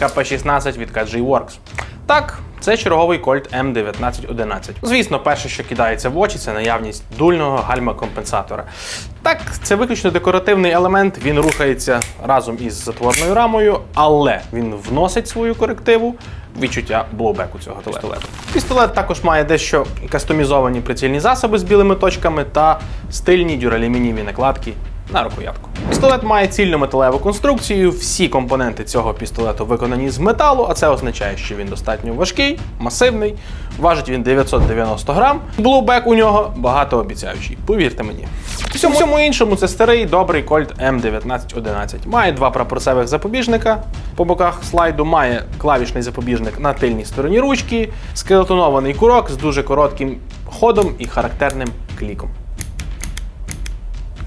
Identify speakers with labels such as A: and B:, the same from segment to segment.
A: КП-16 від KG Works. Так, це черговий Colt M1911. Звісно, перше, що кидається в очі, це наявність дульного гальма-компенсатора. Так, це виключно декоративний елемент, він рухається разом із затворною рамою, але він вносить свою корективу відчуття блоубеку цього пістолету. Пістолет також має дещо кастомізовані прицільні засоби з білими точками та стильні дюралюмінієві накладки на рукоятку. Пістолет має цільну металеву конструкцію. Всі компоненти цього пістолету виконані з металу, а це означає, що він достатньо важкий, масивний. Важить він 990 грам. Блоубек у нього багатообіцяючий. Повірте мені. Всьому всьому іншому це старий добрий Colt M1911. Має два прапорцевих запобіжника по боках слайду, має клавішний запобіжник на тильній стороні ручки, скелетонований курок з дуже коротким ходом і характерним кліком.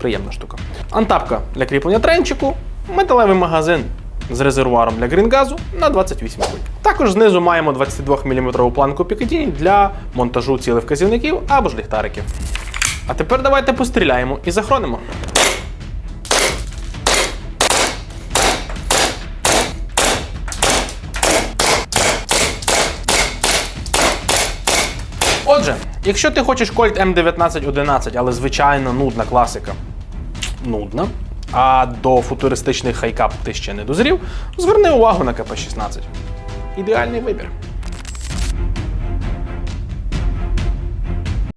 A: Приємна штука. Антапка для кріплення тренчику, металевий магазин з резервуаром для грінгазу на 28 куль. Також знизу маємо 22 мм планку Пікатіні для монтажу цілевказівників або ж ліхтариків. А тепер давайте постріляємо і захоронимо. Отже, якщо ти хочеш Colt M1911, але звичайно нудна класика, нудна, а до футуристичних хайкап ти ще не дозрів, зверни увагу на КП-16. Ідеальний вибір.